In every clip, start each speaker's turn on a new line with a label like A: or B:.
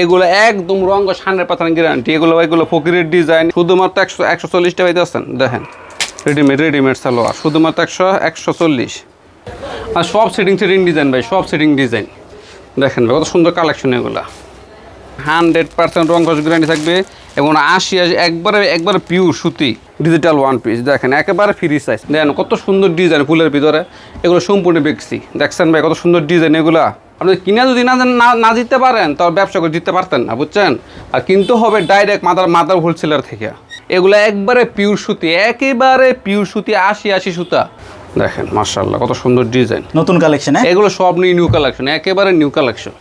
A: এগুলো একদম রঙ হান্ড্রেড পার্সেন্ট গ্যারান্টি এগুলো এগুলো ফকিরের ডিজাইন শুধুমাত্র একশো একশো চল্লিশ টাকা দিচ্ছেন দেখেন রেডিমেড রেডিমেড সালোয়ার। শুধুমাত্র একশো একশো চল্লিশ আর সব সেটিং সেটিং ডিজাইন ভাই, সব সেটিং ডিজাইন দেখেন ভাই, কত সুন্দর কালেকশন এগুলা। হান্ড্রেড পার্সেন্ট রং কস গ্যারান্টি থাকবে এবং আশি আশি, একবারে একবারে পিওর সুতি ডিজিটাল ওয়ান পিস দেখেন, একেবারে ফ্রি সাইজ দেখেন কত সুন্দর ডিজাইন ফুলের ভিতরে। এগুলো সম্পূর্ণ বেক্সি। দেখছেন ভাই, কত সুন্দর ডিজাইন এগুলা। আপনি কিনে যদি না না জিততে পারেন তাহলে ব্যবসা করে জিততে পারতেন না বুঝছেন? আর কিন্তু হবে ডাইরেক্ট মাদার মাদার হোলসেলার থেকে। এগুলো একবারে পিওর সুতি একেবারে পিওর সুতি আশি আশি সুতা। দেখেন মার্শাল্লাহ কত সুন্দর ডিজাইন
B: নতুন কালেকশন
A: এগুলো সব নিয়ে নিউ কালেকশন একেবারে নিউ কালেকশন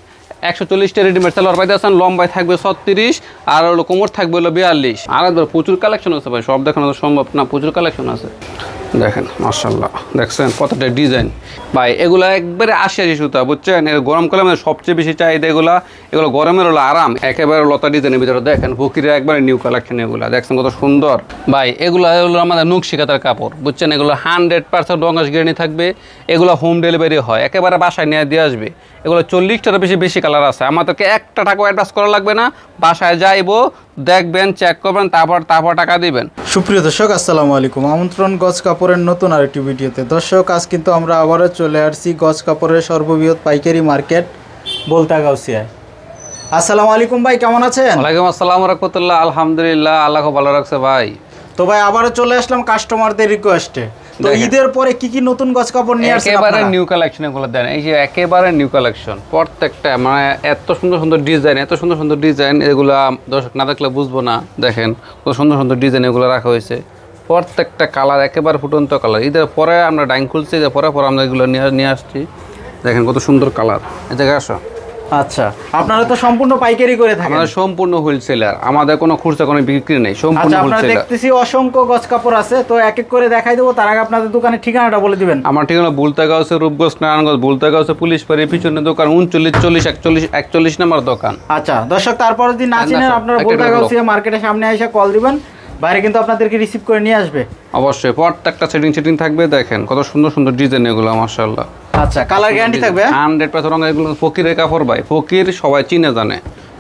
A: একশো চল্লিশটা রেডিমেড সালোয়ার পাইতে আছেন লম্বায় থাকবে ছত্রিশ আর হলো কোমর থাকবে হলো বিয়াল্লিশ। আর প্রচুর কালেকশন আছে ভাই সব দেখানো তো সম্ভব না প্রচুর কালেকশন আছে। দেখেন মার্শাল্লাহ দেখছেন কতটা ডিজাইন ভাই, এগুলো একবারে আশি আশি সুতা, বুঝছেন? গরমকালে আমাদের সবচেয়ে বেশি চাহিদা এগুলা, এগুলো গরমের হলো আরাম, একেবারে লতা ডিজাইনের ভিতরে। দেখেন ফকিরে একবারে নিউ কালেকশন এগুলা, দেখছেন কত সুন্দর। ভাই, এগুলো হলো আমাদের নকশি কাতার কাপড়, বুঝছেন? এগুলো হান্ড্রেড পার্সেন্ট রঙাস গ্রেনি থাকবে, এগুলো হোম ডেলিভারি হয়, একেবারে বাসায় নিয়ে দিয়ে আসবে। এগুলো চল্লিশটার বেশি বেশি কালার আছে। আমাদেরকে একটা টাকা অ্যাডভান্স করা লাগবে না, বাসায় যাইবো দেখবেন চেক করবেন তারপর তারপর টাকা দিবেন।
B: সুপ্রিয় দর্শক আসসালামু আলাইকুম। আমন্ত্রণ গজ কাপড়ের নতুন আরেকটি ভিডিওতে। দর্শক আজ কিন্তু আমরা আবারও চলে আসছি গজ কাপড়ের সর্ববৃহৎ পাইকারি মার্কেট বলতা গাউসিয়ায় আসসালামু আলাইকুম ভাই কেমন আছেন?
A: ওয়ালাইকুম আসসালাম রহমতুল্লাহ। আলহামদুলিল্লাহ আল্লাহ ভালো রাখছে ভাই।
B: তো ভাই আবারও চলে আসলাম কাস্টমারদের রিকোয়েস্টে তো ঈদের পরে কি কি নতুন গজ কাপড় নিয়ে আসছেন
A: একেবারে নিউ কালেকশন এগুলো দেন। এই যে একেবারে নিউ কালেকশন প্রত্যেকটা মানে এত সুন্দর সুন্দর ডিজাইন এত সুন্দর সুন্দর ডিজাইন এগুলা দর্শক না দেখলে বুঝব না। দেখেন কত সুন্দর সুন্দর ডিজাইন এগুলো রাখা হয়েছে। প্রত্যেকটা কালার একেবারে ফুটন্ত কালার ঈদের পরে আমরা ডাইং খুলছি পরে পরে আমরা এগুলো নিয়ে নিয়ে আসছি। দেখেন কত সুন্দর কালার এই জায়গায় আসো।
B: আচ্ছা আপনারা তো সম্পূর্ণ পাইকারি করে থাকেন।
A: আমাদের সম্পূর্ণ হোলসেলার আমাদের কোনো খুচরা কোনো বিক্রি নেই সম্পূর্ণ
B: আচ্ছা
A: হোলসেলার
B: দেখতেছি অসংখ্য গজ কাপড় আছে তো এক এক করে দেখাই দেবো তার আগে আপনাদের দোকানের ঠিকানাটা বলে দিবেন।
A: আমার ঠিকানা আছে রূপগঞ্জ নারায়ণগঞ্জ আছে পুলিশ পিছনে দোকান উনচল্লিশ চল্লিশ একচল্লিশ একচল্লিশ নম্বর দোকান।
B: আচ্ছা দর্শক তারপর যদি না
A: না,
B: চিনেন আপনারা মার্কেটের সামনে এসে কল দিবেন বাইরে কিন্তু আপনাদেরকে রিসিভ করে নিয়ে আসবে।
A: অবশ্যই প্রত্যেকটা সেটিং সেটিং থাকবে দেখেন কত সুন্দর সুন্দর ডিজাইন এগুলো মার্শাল্লাহ
B: আচ্ছা কালার গ্যারান্টি থাকবে
A: হান্ড্রেড পার্সেন্ট রঙ এগুলো ফকিরের কাপড় ভাই। ফকির সবাই চিনে জানে।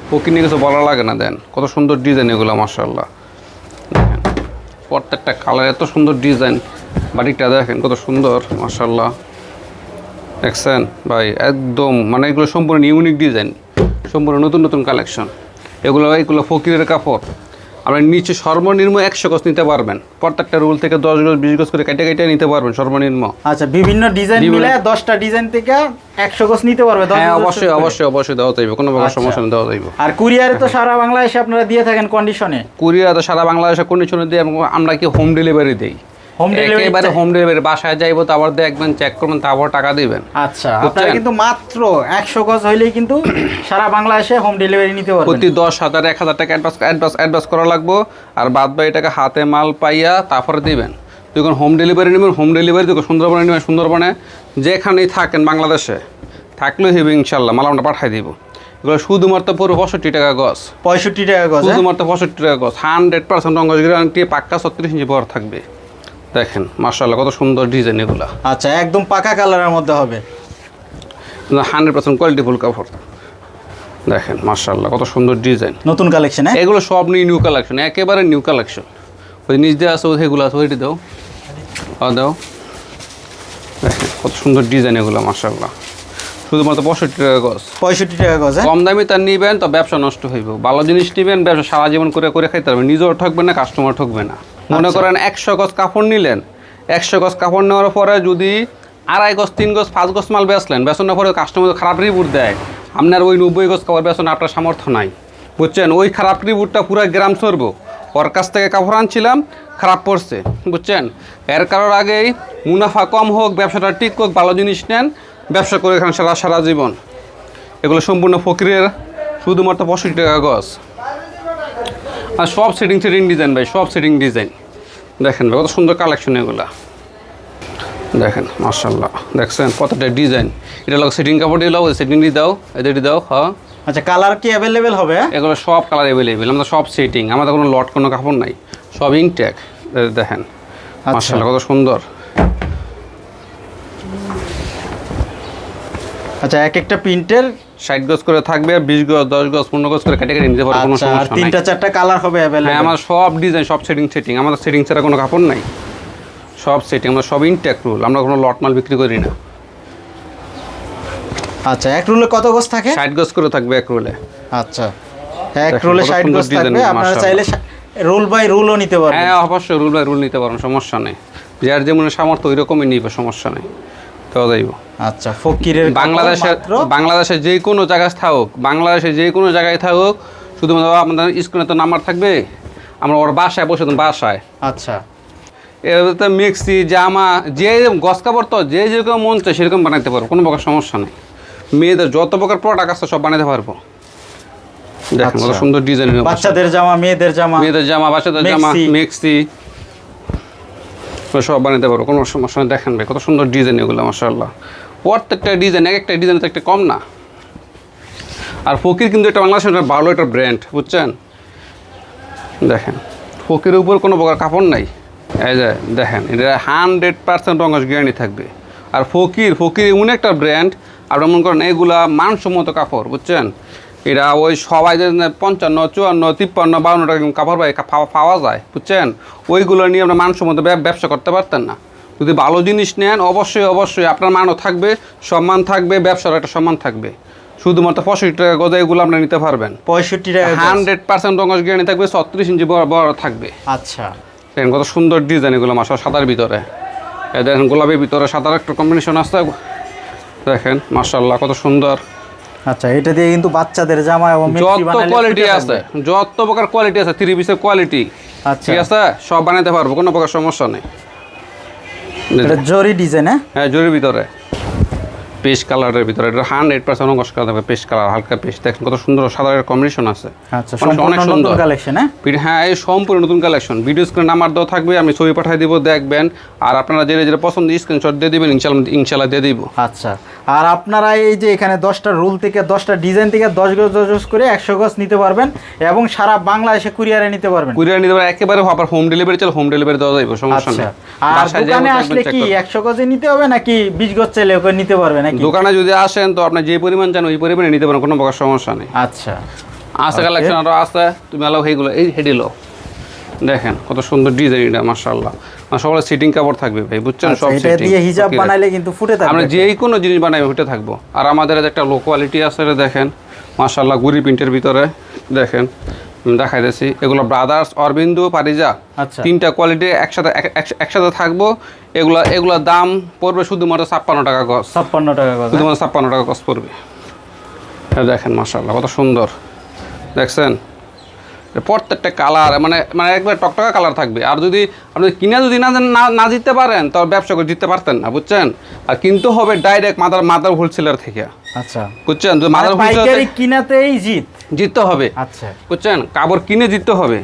A: ফকির নিয়ে কিছু বলা লাগে না দেন। কত সুন্দর ডিজাইন এগুলো মার্শাল্লাহ প্রত্যেকটা কালার এত সুন্দর ডিজাইন বাড়িটা দেখেন কত সুন্দর মার্শাল্লাহ দেখছেন? ভাই একদম মানে এগুলো সম্পূর্ণ ইউনিক ডিজাইন সম্পূর্ণ নতুন নতুন কালেকশন এগুলো এগুলো ফকিরের কাপড়। আপনি নিচে সর্বনিম্ন একশো গজ নিতে পারবেন। প্রত্যেকটা রুল থেকে দশ গজ বিশ গজ করে কেটে কেটে নিতে পারবেন সর্বনিম্ন।
B: আচ্ছা বিভিন্ন ডিজাইন মিলে দশটা ডিজাইন থেকে একশো গজ নিতে পারবে
A: হ্যাঁ অবশ্যই অবশ্যই অবশ্যই দেওয়া যাইবে কোনো প্রকার
B: আচ্ছা।
A: সমস্যা নেই দেওয়া যাইবে।
B: আর কুরিয়ারে তো সারা বাংলাদেশে আপনারা দিয়ে থাকেন কন্ডিশনে
A: কুরিয়ার তো সারা বাংলাদেশে কন্ডিশনে দিয়ে আমরা কি হোম ডেলিভারি দিই? একেবারে হোম ডেলিভারি বাসায় যাইবো তারপর দেখবেন চেক করবেন তারপর টাকা দিবেন।
B: আচ্ছা আপনারা কিন্তু মাত্র একশো গজ হইলেই কিন্তু সারা বাংলাদেশে হোম ডেলিভারি নিতে পারবেন।
A: প্রতি দশ হাজার এক হাজার টাকা অ্যাডভান্স অ্যাডভান্স অ্যাডভান্স করা লাগবো। আর বাদ বাকি টাকা হাতে মাল পাইয়া তারপরে দিবেন। যখন হোম ডেলিভারি নেবেন হোম ডেলিভারি যখন সুন্দরবনে নেবেন সুন্দরবনে যেখানেই থাকেন বাংলাদেশে থাকলেও হবে ইনশাল্লাহ মাল আমরা পাঠাই দিব। এগুলো শুধুমাত্র পুরো পঁয়ষট্টি টাকা গছ
B: পঁয়ষট্টি টাকা গজ হ্যাঁ?
A: শুধুমাত্র পঁয়ষট্টি টাকা গছ হান্ড্রেড পার্সেন্ট রঙ গ্যারান্টি পাক্কা ছত্রিশ ইঞ্চি পর থাকবে। দেখেন মার্শাল্লাহ কত সুন্দর ডিজাইন এগুলা।
B: আচ্ছা একদম পাকা কালারের মধ্যে হবে।
A: হান্ড্রেড পার্সেন্ট কোয়ালিটিফুল কাপড়। দেখেন মার্শাল্লাহ কত সুন্দর ডিজাইন
B: নতুন কালেকশন হ্যাঁ?
A: এগুলো সব নিয়ে নিউ কালেকশন একেবারে নিউ কালেকশন ওই নিচ দিয়ে আছে সেগুলো আছে ওইটি দাও। দাও। দেখেন কত সুন্দর ডিজাইন এগুলো মার্শাল্লাহ শুধুমাত্র পঁয়ষট্টি টাকা গছ
B: পঁয়ষট্টি টাকা গজ হ্যাঁ?
A: কম দামি তার নিবেন তো ব্যবসা নষ্ট হইব। ভালো জিনিস নিবেন ব্যবসা সারা জীবন করে করে খাইতে পারবেন। নিজেও ঠকবে না কাস্টমার ঠকবে না। মনে করেন একশো গজ কাপড় নিলেন একশো গজ কাপড় নেওয়ার পরে যদি আড়াই গজ তিন গজ পাঁচ গজ মাল বেচলেন বেচনের পরে কাস্টমার খারাপ রিপোর্ট দেয়। আপনার ওই নব্বই গজ কাপড় বেচন আপনার সামর্থ্য নাই। বুঝছেন? ওই খারাপ রিপোর্টটা পুরো গ্রাম সরবো ওর কাছ থেকে কাপড় আনছিলাম খারাপ পড়ছে। বুঝছেন? এর কারণ আগেই মুনাফা কম হোক ব্যবসাটা ঠিক হোক ভালো জিনিস নেন ব্যবসা করে এখানে সারা সারা জীবন। এগুলো সম্পূর্ণ ফকিরের শুধুমাত্র পঁয়ষট্টি টাকা গজ। আর সব সেটিং সেটিং ডিজাইন ভাই সব সেটিং ডিজাইন দেখেন ভাই কত সুন্দর কালেকশন এগুলা। দেখেন মার্শাল্লাহ দেখছেন কতটা ডিজাইন এটা লোক সেটিং কাপড় দিয়ে দাও সেটিং দিয়ে দাও এদের দাও হ্যাঁ।
B: আচ্ছা কালার কি অ্যাভেলেবেল হবে?
A: এগুলো সব কালার অ্যাভেলেবেল আমাদের সব সেটিং আমাদের কোনো লট কোনো কাপড় নাই সব ইনটেক দেখেন
B: আচ্ছা।
A: মার্শাল্লাহ কত সুন্দর।
B: আচ্ছা এক একটা প্রিন্টের
A: ষাট গজ করে থাকবে বিশ গজ দশ গজ পনেরো গজ করে কেটে কেটে নিতে পারব কোনো
B: আচ্ছা আর
A: সমস্যা নাই।
B: তিনটা চারটা কালার হবে
A: হ্যাঁ আমার সব ডিজাইন সব সেটিং সেটিং আমাদের সেটিং ছাড়া কোনো কাপড় নাই। সব সেটিং আমরা সব ইনটেক রুল আমরা কোনো লট মাল বিক্রি করি না।
B: আচ্ছা এক রুলে কত গজ থাকে?
A: ষাট গজ করে থাকবে এক রুলে
B: আচ্ছা এক রুলে
A: কত
B: ষাট
A: সুন্দর
B: গজ থাকবে। আপনারা চাইলে রুল বাই রুলও নিতে পারবেন।
A: হ্যাঁ অবশ্যই রুল বাই রুল নিতে পারেন সমস্যা নেই। যার যেমন সামর্থ্য ওই রকমই নিবে সমস্যা নেই। তো যাইব।
B: আচ্ছা ফকিরের
A: বাংলাদেশের
B: মাত্র?
A: বাংলাদেশের যে কোনো জায়গায় থাকুক বাংলাদেশের যে কোনো জায়গায় থাকুক শুধুমাত্র আপনাদের স্ক্রিনে তো নাম্বার থাকবে আমরা ওর বাসায় বসে বাসায়।
B: আচ্ছা।
A: এতে মিক্সি জামা যে গস কাপড় তো যে যেরকম মন চায় সেরকম বানাইতে পারব কোনো প্রকার সমস্যা নেই। মেয়েদের যত প্রকার প্রোডাক্ট আছে সব বানাইতে পারব। দেখেন কত
B: আচ্ছা।
A: সুন্দর ডিজাইন
B: বাচ্চাদের জামা মেয়েদের জামা
A: মেয়েদের জামা বাচ্চাদের জামা
B: মেক্সি।
A: সব বানাইতে পারব কোনো সমস্যা নেই। দেখেন ভাই কত সুন্দর ডিজাইন এগুলো মাসাল্লাহ প্রত্যেকটা ডিজাইন এক একটা ডিজাইন তো একটা কম না। আর ফকির কিন্তু একটা বাংলাদেশের ভালো একটা ব্র্যান্ড বুঝছেন? দেখেন, ফকিরের উপর কোনো প্রকার কাপড় নাই। এই যে, দেখেন, এটা হান্ড্রেড পার্সেন্ট রঙস গ্যারান্টি থাকবে। আর ফকির ফকির এমন একটা ব্র্যান্ড আপনার মনে করেন এগুলা মানসম্মত কাপড়, বুঝছেন? এরা ওই সবাই পঞ্চান্ন, চুয়ান্ন, তিপ্পান্ন, বাউন্ন টাকা কাপড় পাওয়া- যায়, বুঝছেন? ওইগুলো নিয়ে আপনার মানসম্মত ব্যব- ব্যবসা করতে পারতেন না। যদি ভালো জিনিস নেন অবশ্যই অবশ্যই আপনার মানও থাকবে সম্মান থাকবে ব্যবসার একটা সম্মান থাকবে। শুধুমাত্র পঁয়ষট্টি টাকা গজা এগুলো আপনার নিতে পারবেন।
B: পঁয়ষট্টি টাকা
A: হান্ড্রেড পার্সেন্ট রঙস গ্যারান্টি থাকবে ছত্রিশ ইঞ্চি বড় বড় থাকবে।
B: আচ্ছা।
A: দেখেন কত সুন্দর ডিজাইন এগুলো মাসা সাদার ভিতরে। দেখেন গোলাপের ভিতরে সাদার একটা কম্বিনেশন আসতে দেখেন মার্শাল্লাহ কত সুন্দর।
B: আচ্ছা এটা দিয়ে কিন্তু বাচ্চাদের জামা এবং
A: যত কোয়ালিটি আছে যত প্রকার কোয়ালিটি আছে থ্রি পিসের কোয়ালিটি
B: আচ্ছা।
A: ঠিক আছে? সব বানাতে পারব কোনো প্রকার সমস্যা নেই।
B: জরি ডিজাইন হ্যাঁ?
A: হ্যাঁ জরির ভিতরে। পেস্ট কালারের ভিতরে। এটা হান্ড্রেড পার্সেন্ট অঙ্কশ করা থাকবে পেস্ট কালার হালকা পেস্ট। দেখেন কত সুন্দর সাদার কম্বিনেশন আছে।
B: আচ্ছা
A: অনেক- সুন্দর।
B: কালেকশন হ্যাঁ?
A: হ্যাঁ এই সম্পূর্ণ নতুন কালেকশন ভিডিও স্ক্রিন নাম্বার দেওয়া থাকবে আমি ছবি পাঠিয়ে দিব দেখবেন। আর আপনারা যেটা যেটা পছন্দ স্ক্রিনশট দিয়ে দিবেন ইনশাল্লাহ ইনশাল্লাহ দিয়ে দিব।
B: আচ্ছা আর আপনারা এই যে এখানে দশটা রুল থেকে দশটা ডিজাইন থেকে দশ গজ দশ গজ করে একশো গজ নিতে পারবেন এবং সারা বাংলাদেশে কুরিয়ারে নিতে পারবেন।
A: কুরিয়ার নিতে পারে একেবারে আবার হোম ডেলিভারি চলে হোম ডেলিভারি দেওয়া যাবে সমস্যা
B: আচ্ছা
A: নেই।
B: আর দোকানে আসলে কি একশো গজে নিতে হবে নাকি বিশ গজ চাইলে নিতে পারবে নাকি
A: দোকানে যদি আসেন তো আপনি যে পরিমাণ চান ওই পরিমাণে নিতে পারেন কোনো প্রকার সমস্যা নেই।
B: আচ্ছা।
A: আছে. কালেকশন আরও আছে তুমি আলো সেইগুলো এই হেডিলো দেখেন কত সুন্দর ডিজাইন এটা মার্শাল্লাহ আর সবার সিটিং কাপড় থাকবে ভাই বুঝছেন?
B: আচ্ছা,
A: সব
B: এটা দিয়ে হিজাব বানাইলে কিন্তু ফুটে
A: আমরা
B: থাকবে
A: যেই কোনো জিনিস বানাই ওইটা থাকব। আর আমাদের একটা লো কোয়ালিটি আছে দেখেন মার্শাল্লাহ গুড়ি প্রিন্টের ভিতরে দেখেন। দেখাই দিচ্ছি এগুলো ব্রাদার্স অরবিন্দু পারিজা
B: আচ্ছা।
A: তিনটা কোয়ালিটি একসাথে এক- এক- একসাথে থাকব। এগুলো এগুলো দাম পড়বে শুধুমাত্র ছাপ্পান্ন টাকা গজ
B: ছাপ্পান্ন টাকা গজ হ্যাঁ?
A: শুধুমাত্র ছাপ্পান্ন টাকা গজ পড়বে। দেখেন মাসাল্লাহ কত সুন্দর। দেখছেন? প্রত্যেকটা কালার মানে মানে একবার টকটকা কালার থাকবে। আর যদি আপনি কিনে যদি না না- জিততে পারেন তো ব্যবসা করে জিততে পারতেন না বুঝছেন? আর কিনতে হবে ডাইরেক্ট মাদার মাদার হোলসেলার থেকে।
B: আচ্ছা।
A: বুঝছেন? যদি
B: মানে
A: মাদার হোলসেলার
B: কিনাতেই জিত।
A: জিততে হবে।
B: আচ্ছা।
A: বুঝছেন? কাপড় কিনে জিততে হবে।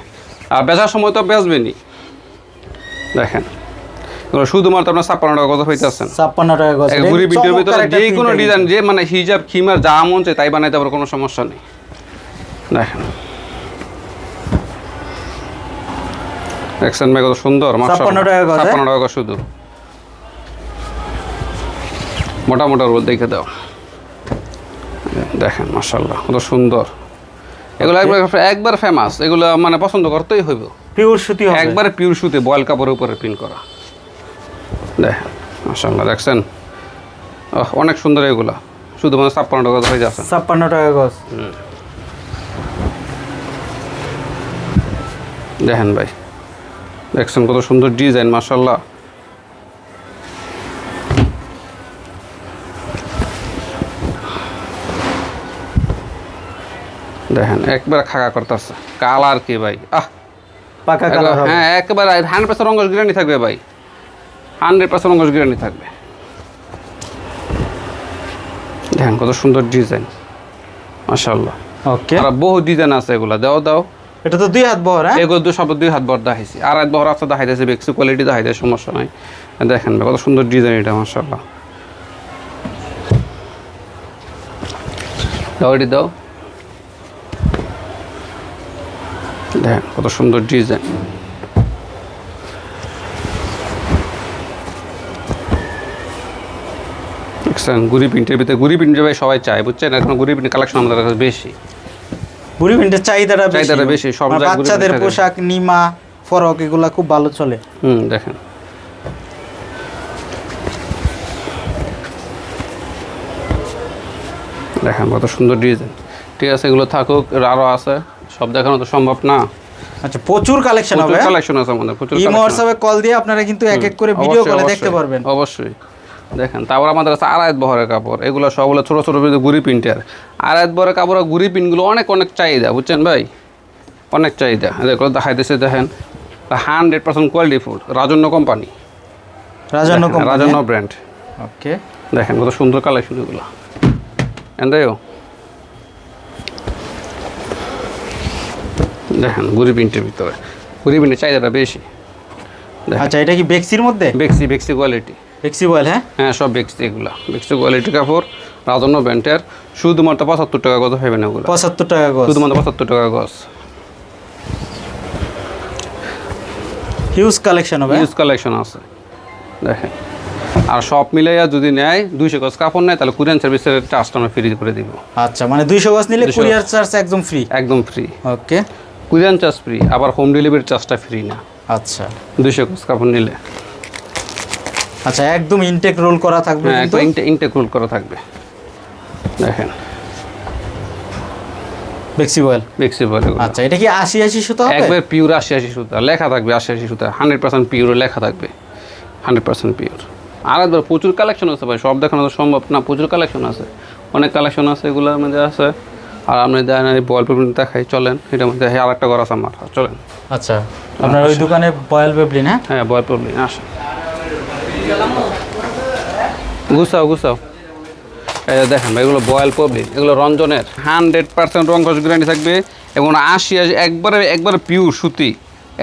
A: আর বেচার সময় তো বেচবেনি দেখেন। শুধুমাত্র আপনার ছাপ্পান্ন টাকা কথা হইতেছেন
B: ছাপ্পান্ন টাকা
A: ঘুরি ভিডিওর ভিতরে যে কোনো ডিজাইন যে মানে হিজাব খিমার যা মন চায় তাই বানাইতে পারো কোনো সমস্যা নেই। দেখেন। দেখছেন ভাই কত সুন্দর।
B: 56 টাকা হ্যাঁ?
A: 56 টাকা শুধু। মোটা মোটা রোল দেখে দাও। দেখেন মাশাল্লাহ কত সুন্দর। এগুলো একবার একবার ফেমাস এগুলো মানে পছন্দ করতেই হইব।
B: পিওর সুতি
A: একবারে পিওর সুতে বয়েল কাপড়ের উপরে প্রিন্ট করা। দেখেন মাশাল্লাহ দেখছেন? অনেক সুন্দর এগুলা। শুধুমাত্র ছাপ্পান্ন টাকা হয়ে যাচ্ছে।
B: ছাপ্পান্ন টাকা গজ।
A: দেখেন ভাই। দেখছেন কত সুন্দর ডিজাইন মাশাল্লাহ দেখেন একবার খাকা করতেছে। কালার কি ভাই? আহ!
B: পাকা কালার
A: হ্যাঁ একেবারে হান্ড্রেড পার্সেন্ট রঙ্গস গ্যারান্টি থাকবে ভাই। হান্ড্রেড পার্সেন্ট রঙ্গস গ্যারান্টি থাকবে। দেখেন কত সুন্দর ডিজাইন। মাশাল্লাহ
B: ওকে।
A: আর বহু ডিজাইন আছে এগুলা। দাও দাও।
B: এটা তো দুই হাত বহর হ্যাঁ?
A: এগুলো তো সব দুই হাত বর দেখাইছি। আর এক বহর আছে দেখাইতেছে বেক্সি কোয়ালিটি, দেখাইতেছে সমস্যা নাই। দেখেন কত সুন্দর ডিজাইন এটা মাশাল্লাহ দাও, এটি দাও। দেখেন, কত সুন্দর ডিজাইন। গুড়ি প্রিন্টের ভিতরে, গুড়ি প্রিন্ট ভাই সবাই চায়, বুঝছেন? এখন গুড়ি প্রিন্ট কালেকশন আমাদের কাছে বেশি।
B: বুড়ি প্রিন্টের চাহিদাটা
A: চাহিদাটা বেশি, সব বুড়ি
B: বাচ্চাদের পোশাক নিমা ফরক এগুলা খুব ভালো চলে।
A: হুম দেখেন। দেখেন কত সুন্দর ডিজাইন। ঠিক আছে এগুলো থাকুক আরও আছে। সব দেখানো তো সম্ভব না।
B: আচ্ছা প্রচুর কালেকশন হবে
A: কালেকশন আছে আমাদের প্রচুর
B: ইমো
A: collection
B: হোয়াটসঅ্যাপে কল দিয়ে আপনারা কিন্তু এক এক করে ভিডিও কলে দেখতে পারবেন।
A: অবশ্যই। দেখেন তারপর আমাদের কাছে আড়াইত বহরের কাপড়। এগুলো সবগুলো ছোটো ছোটো ভিতরে গুড়ি প্রিন্টের। আড়াইত বহরের কাপড় আর গুড়ি প্রিন্টগুলো অনেক অনেক চাহিদা বুঝছেন ভাই? অনেক চাহিদা। এগুলো দেখাইতেছে দেখেন hundred percent quality full Rajanya company.
B: Company
A: Rajanya brand.
B: Okay.
A: দেখেন কত সুন্দর কালেকশন এগুলো। এন্দাইও দেখেন গুড়ি প্রিন্টের ভিতরে। গুড়ি প্রিন্টের চাহিদাটা বেশি।
B: আচ্ছা এটা কি বেক্সির মধ্যে?
A: বেক্সি বেক্সি কোয়ালিটি।
B: বেক্সি বল হ্যাঁ?
A: হ্যাঁ সব বেক্সি এগুলো। বেক্সি কোয়ালিটি কাপড় রাজন্য ব্র্যান্ডের শুধুমাত্র পঁচাত্তর টাকা কত পাবেন এগুলো।
B: পঁচাত্তর টাকা গজ।
A: শুধুমাত্র পঁচাত্তর টাকা গজ।
B: হিউজ কালেকশন হবে
A: হিউজ কালেকশন আছে। দেখেন। আর সব মিলাইয়া যদি নেয় দুইশো গজ কাপড় নেয় তাহলে কুরিয়ান সার্ভিসের চার্জটা আমরা ফ্রি করে দিব।
B: আচ্ছা মানে দুইশো গজ নিলে কুরিয়ার চার্জ একদম ফ্রি
A: একদম free
B: okay
A: courier charge free আবার হোম ডেলিভারি চার্জটা ফ্রি না।
B: আচ্ছা।
A: দুইশো গজ কাপড় নিলে।
B: আচ্ছা একদম ইনটেক রোল করা থাকবে
A: হ্যাঁ
B: কিন্তু?
A: ইনটেক ইনটেক রোল করা থাকবে। দেখেন।
B: বেক্সি বয়েল
A: বেক্সি বলে
B: আচ্ছা এটা কি আশি আশি সুতো হবে?
A: একবার পিওর আশি আশি সুতা লেখা থাকবে আশি আশি সুতা হান্ড্রেড পার্সেন্ট পিওর লেখা থাকবে। হান্ড্রেড পার্সেন্ট পিওর আর একবার প্রচুর কালেকশন আছে ভাই সব দেখানো তো সম্ভব না প্রচুর কালেকশন আছে। অনেক কালেকশন আছে এগুলোর মধ্যে আছে। আর আপনি দেন বল পেপার দেখাই চলেন এটার মধ্যে আর একটা ঘর আছে আমার চলেন।
B: আচ্ছা আপনার ওই দোকানে বয়েল পেপলিন হ্যাঁ
A: হ্যাঁ বল প্রবলেম আসেন। গুছাও গুছাও। এই দেখেন ভাই এগুলো বয়েল প্রবলেম এগুলো রঞ্জনের হান্ড্রেড পার্সেন্ট রং কস গ্যারান্টি থাকবে এবং আশি আশি একবারে একবারে পিওর সুতি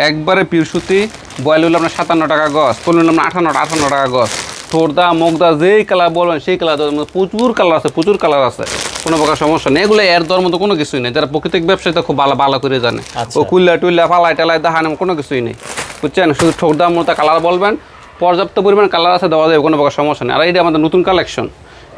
A: একবারে পিওর সুতি বয়েল হলো আপনার সাতান্ন টাকা গছ পনেরো হলো আপনার আঠান্ন আঠান্ন টাকা গছ ঠোরদা মুগদা যেই কালার বলবেন সেই কালার প্রচুর কালার আছে প্রচুর কালার আছে কোনো প্রকার সমস্যা নেই। এগুলো এর দর মতো কোনো কিছুই নেই। যারা প্রকৃতিক ব্যবসায়ী তো খুব ভালো ভালো করে জানে।
B: আচ্ছা।
A: ও কুল্লা টুল্লা ফালাই টালাই দেখানো কোনো কিছুই নেই। বুঝছেন? শুধু ঠোক দাম মতো কালার বলবেন পর্যাপ্ত পরিমাণ কালার আছে দেওয়া যাবে কোনো প্রকার সমস্যা নেই। আর এটা আমাদের নতুন কালেকশন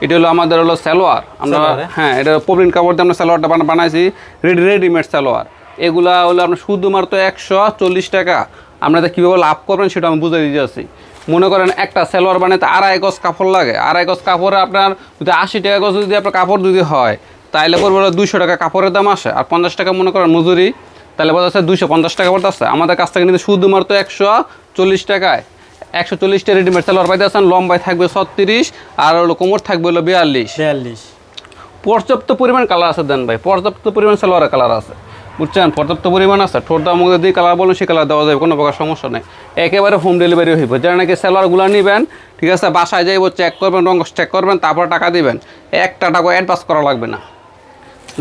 A: এটা হলো আমাদের হলো সালোয়ার। আমরা
B: হ্যাঁ?
A: এটা প্রবীণ কাপড় দিয়ে আমরা সালোয়ারটা বানা- বানাইছি। Ready readymade salwar. এগুলা হলো আপনার শুধুমাত্র একশো চল্লিশ টাকা। আপনাদের কীভাবে লাভ করবেন সেটা আমি বুঝে দিয়ে যাচ্ছি মনে করেন একটা সালোয়ার বানাতে আড়াই গজ কাপড় লাগে। আড়াই গজ কাপড়ে আপনার যদি আশি টাকা গজ যদি আপনার কাপড় যদি হয় তাহলে পড়বে দুইশো টাকা কাপড়ের দাম আসে। আর পঞ্চাশ টাকা মনে করেন মজুরি তাহলে বলা যাচ্ছে দুশো পঞ্চাশ টাকা পড়তেছে আমাদের কাছ থেকে নিতে শুধুমাত্র একশো চল্লিশ টাকায়। একশো চল্লিশটা রেডিমেড সালোয়ার পাইতে আছেন লম্বায় থাকবে ছত্রিশ আর হলো কোমর থাকবে হলো বিয়াল্লিশ।
B: বিয়াল্লিশ।
A: পর্যাপ্ত পরিমাণ কালার আছে দেন ভাই পর্যাপ্ত পরিমাণ সালোয়ারের কালার আছে। বুঝছেন? পর্যাপ্ত পরিমাণ আছে ঠোঁটটা মুখে দিয়ে কালার বলুন সেই কালার দেওয়া যাবে কোনো প্রকার সমস্যা নেই। একেবারে হোম ডেলিভারি হইব। যারা নাকি সালোয়ারগুলো নেবেন ঠিক আছে বাসায় যাইব চেক করবেন রঙ চেক করবেন তারপর টাকা দিবেন একটা টাকা অ্যাডভান্স করা লাগবে না।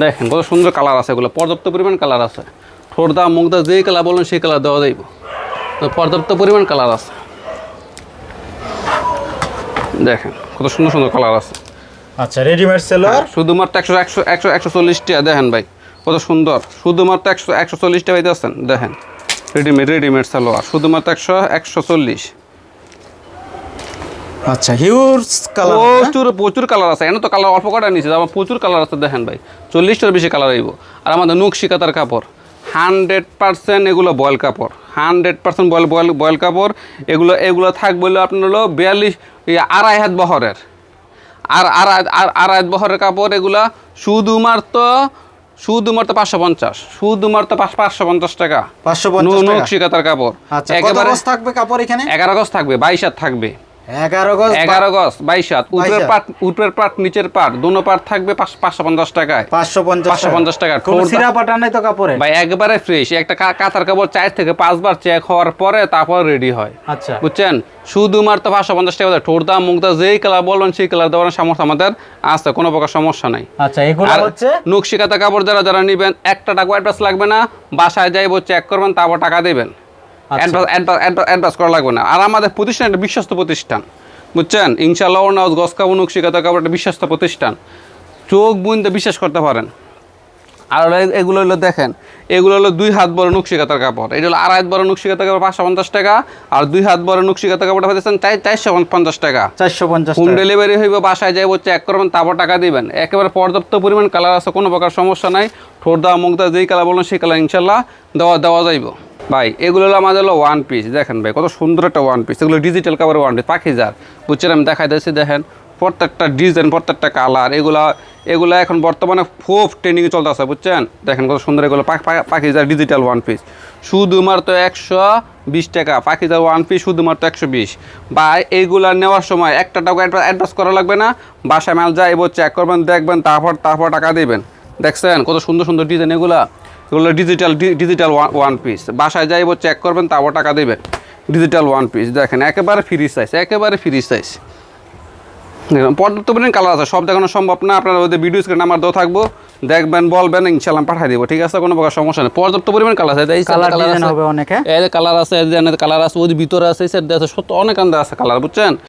A: দেখেন কত সুন্দর কালার আছে এগুলো পর্যাপ্ত পরিমাণ কালার আছে। ঠোঁটদা মুখদা যেই কালার বলুন সেই কালার দেওয়া যাইব। পর্যাপ্ত পরিমাণ কালার আছে। দেখেন কত সুন্দর সুন্দর কালার আছে।
B: আচ্ছা রেডিমেড সেলোয়ার
A: শুধুমাত্র একশো একশো একশো একশো চল্লিশ টাকা দেখেন ভাই কত সুন্দর। শুধুমাত্র একশো একশো চল্লিশ টাকা আছেন দেখেন রেডিমেড রেডিমেড সালোয়ার শুধুমাত্র একশো একশো চল্লিশ।
B: আচ্ছা হিউজ কালার
A: প্রচুর প্রচুর কালার আছে। এনে তো কালার অল্প কটা নিয়েছে আমার প্রচুর কালার আছে দেখেন ভাই। চল্লিশটার বেশি কালার আইব আর আমাদের নকশি কাতার কাপড়। হান্ড্রেড পার্সেন্ট এগুলো বয়েল কাপড়। Hundred percent voile voile voile কাপড়। এগুলো এগুলো থাকবে হলো আপনার হলো বিয়াল্লিশ আড়াই হাত বহরের। আর আড়াই আর আড়াই হাত বহরের কাপড় এগুলা শুধুমাত্র শুধুমাত্র পাঁচশো পঞ্চাশ শুধুমাত্র পাঁচ পাঁচশো পঞ্চাশ টাকা।
B: পাঁচশো পঞ্চাশ টাকা?
A: নকশি কাতার কাপড়।
B: আচ্ছা
A: একেবারে
B: থাকবে কাপড় এখানে?
A: এগারো গজ থাকবে বাইশ হাত থাকবে।
B: এগারো গজ
A: এগারো বাইশ হাত। উপরের পাট উপরের পাট নিচের পাট দুনো পাট থাকবে পাঁচশো পঞ্চাশ টাকায়।
B: পাঁচশো পঞ্চাশ
A: 550 টাকা।
B: সিরা পাটা নাই তো কাপড়ে?
A: ভাই একবারে ফ্রেশ একটা কাতার কাপড় চার থেকে পাঁচবার চেক হওয়ার পরে তারপর রেডি হয়।
B: আচ্ছা।
A: বুঝছেন? শুধুমাত্র পাঁচশো পঞ্চাশ টাকা যেই কালার বলবেন সেই কালার দেওয়ার সামর্থ্য আমাদের আছে কোনো প্রকার সমস্যা নাই।
B: আচ্ছা এগুলো হচ্ছে?
A: নকশি কাতা কাপড় যারা যারা নেবেন একটা টাকা লাগবে না। বাসায় যাইব চেক করবেন তারপর টাকা দেবেন।
B: আচ্ছা।
A: অ্যাডভান্স অ্যাডভান্স করা লাগবে না। আর আমাদের প্রতিষ্ঠান একটা বিশ্বস্ত প্রতিষ্ঠান বুঝছেন? ইনশাল্লাহ নাউজ গস কাপড় নকশি কাপড় একটা বিশ্বস্ত প্রতিষ্ঠান। চোখ বুনতে বিশ্বাস করতে পারেন। আর এগুলো হলো দেখেন এগুলো হলো দুই হাত বড় নকশিকাতার কাপড়। এটা হলো আড়াই হাত বড় নকশিকাতার কাপড় পাঁচশো পঞ্চাশ টাকা আর দুই হাত বড় নকশিকাতার কাপড়টা হইতেছেন চাই চারশো পঞ্চাশ টাকা।
B: চারশো পঞ্চাশ
A: হোম ডেলিভারি হইবে বাসায় যাইব চেক করবেন তারপর টাকা দিবেন। একেবারে পর্যাপ্ত পরিমাণ কালার আছে কোনো প্রকার সমস্যা নাই। ঠোঁট দেওয়া মুখ দেওয়া যেই কালার বলুন সেই কালার ইনশাল্লাহ দেওয়া দেওয়া যাইব। ভাই, এগুলো হলো আমাদের হলো ওয়ান পিস দেখেন ভাই, কত সুন্দর একটা ওয়ান পিস এগুলো ডিজিটাল কাভার ওয়ান পিস পাখি যার বুঝছেন, আমি দেখাই দিয়েছি, দেখেন। প্রত্যেকটা ডিজাইন প্রত্যেকটা কালার এগুলা, এগুলো এখন বর্তমানে খুব ট্রেনিংয়ে চলতেছে, বুঝছেন? দেখেন কত সুন্দর এগুলো, পাখি যার ডিজিটাল ওয়ান পিস শুধুমাত্র একশো বিশ টাকা পাখি যার ওয়ান পিস শুধুমাত্র একশো বিশ। বা এইগুলা নেওয়ার সময় একটা টাকা অ্যাডভান্স করা লাগবে না। বাসায় মাল যাইব চেক করবেন, দেখবেন, তারপর তারপর টাকা দিবেন। দেখছেন কত সুন্দর সুন্দর ডিজাইন এগুলা? এগুলো ডিজিটাল ডিজিটাল ওয়ান পিস বাসায় যাইব চেক করবেন তারপর টাকা দেবেন। ডিজিটাল ওয়ান পিস দেখেন একেবারে ফ্রি সাইজ একেবারে ফ্রি সাইজ দেখুন, পর্যাপ্ত পরিমাণ কালার আছে সব দেখানো সম্ভব না। আপনার ওদের ভিডিও স্ক্রিন আমার দেওয়া থাকব। দেখবেন বলবেন ইনশাল্লাহ পাঠিয়ে দিব। ঠিক আছে কোনো প্রকার সমস্যা নেই। পর্যাপ্ত পরিমাণ কালার আছে। এই
B: কালার
A: কালার আছে
B: অনেকে
A: কালার আছে কালার আছে ওই ভিতরে আছে সাইড আছে সত্য অনেক আন্দা আছে কালার বুঝছেন?